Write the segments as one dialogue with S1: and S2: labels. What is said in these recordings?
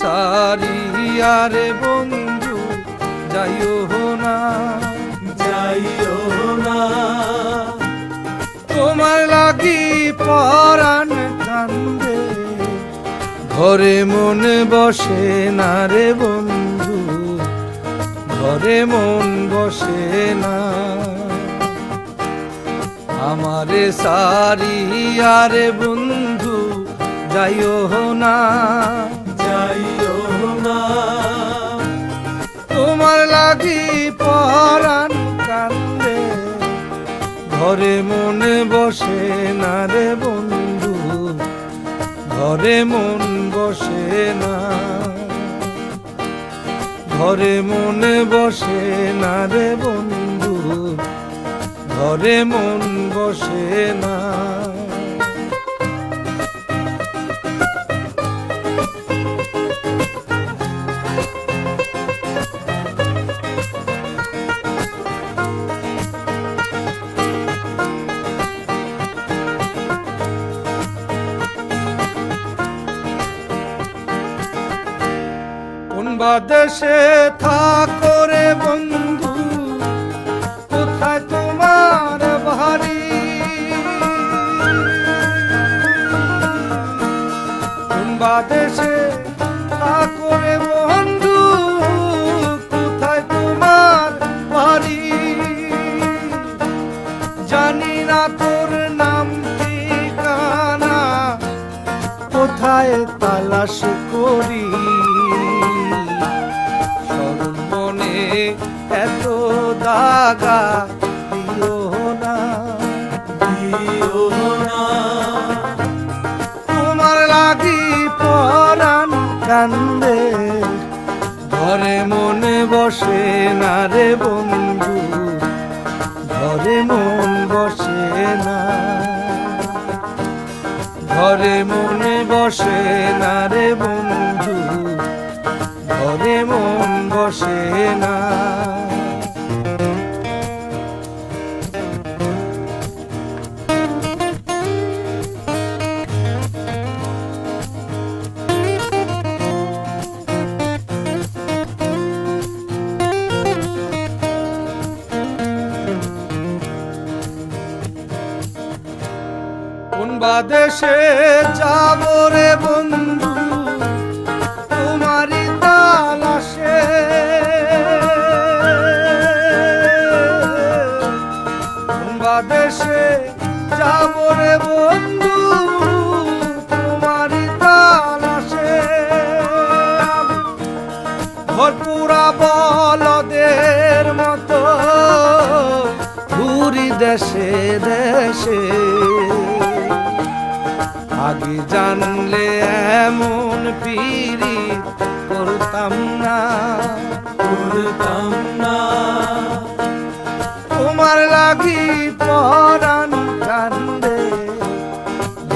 S1: ছাড়িয়া রে বন্ধু, যাইও না
S2: যাইও না।
S1: তোমার লাগি পরাণ কান্দে, ঘরে মন বসে না রে বন্ধু, ঘরে মন বসে না। আমারে সারি আরে বন্ধু, যাইও না।
S2: যাইও
S1: তোমার লাগি পরাণ কান্দে, ঘরে মনে বসে না রে বন্ধু, ঘরে মন বসে না। ঘরে মনে বসে না রে বন্ধু, ঘরে মন বসে না। কোন বা দেশে থাকো রে বন্ধু। কোথায় তোমার বাড়ি? কোন বা দেশে থাকো রে বন্ধু, কোথায় তোমার বাড়ি? জানি না তোর নাম, ঠিকানা, কোথায় তালাশ করি? এত দাগা দিও না
S2: দিও না।
S1: তোমার লাগি পরাণ কান্দে, ঘরে মনে বসে না রে বন্ধু, ঘরে মন বসে না। ঘরে মনে বসে না রে বন্ধু, ঘরে মন বসে না। কোন বা যাব রে বন্ধু, তোমারই তালাশে। কোন বা যাব রে বন্ধু, তোমারই তালাশে। ভরপুরা বলদের মতো, ঘুরি দেশে দেশে। আগে জানলে এমন পিরি করতাম না।
S2: করতাম না।
S1: তোমার লাগি পরাণ কান্দে।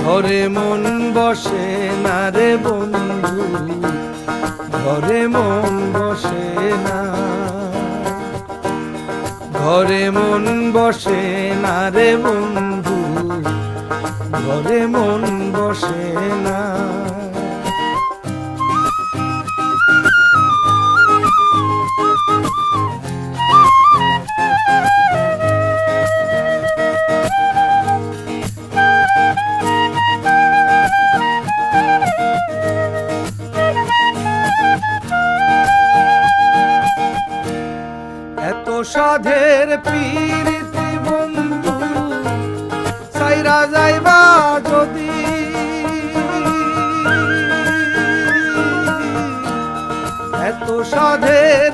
S1: ঘরে মন বসে না রে বন্ধু ঘরে মন বসে না। ঘরে মন বসে না রে বন্ধু ঘরে মন বসে না। সাধের বন্ধু সাইরা যাইবা যদি। এত সাধের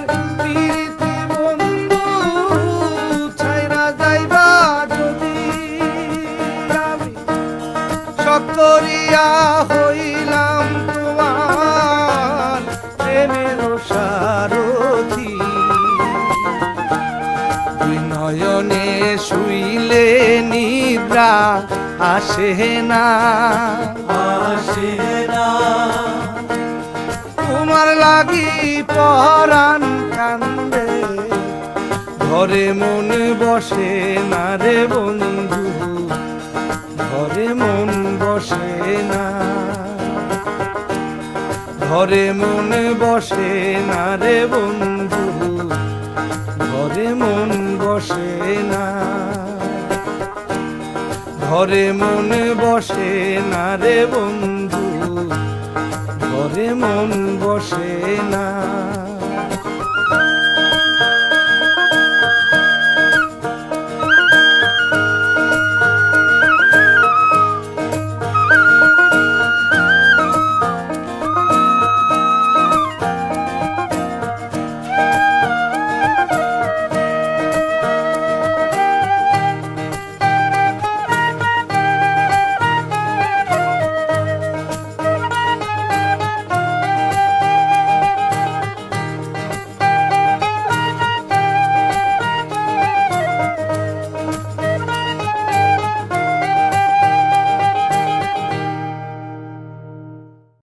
S1: নয়নে শুইলে নিদ্রা আসে না।
S2: আসে না।
S1: তোমার লাগি পরাণ কান্দে ঘরে মন বসে না রে বন্ধু ঘরে মন বসে না। ঘরে মন বসে না রে বন্ধু ঘরে মন বসে না। ঘরে মন বসে না রে বন্ধু ঘরে মন বসে না।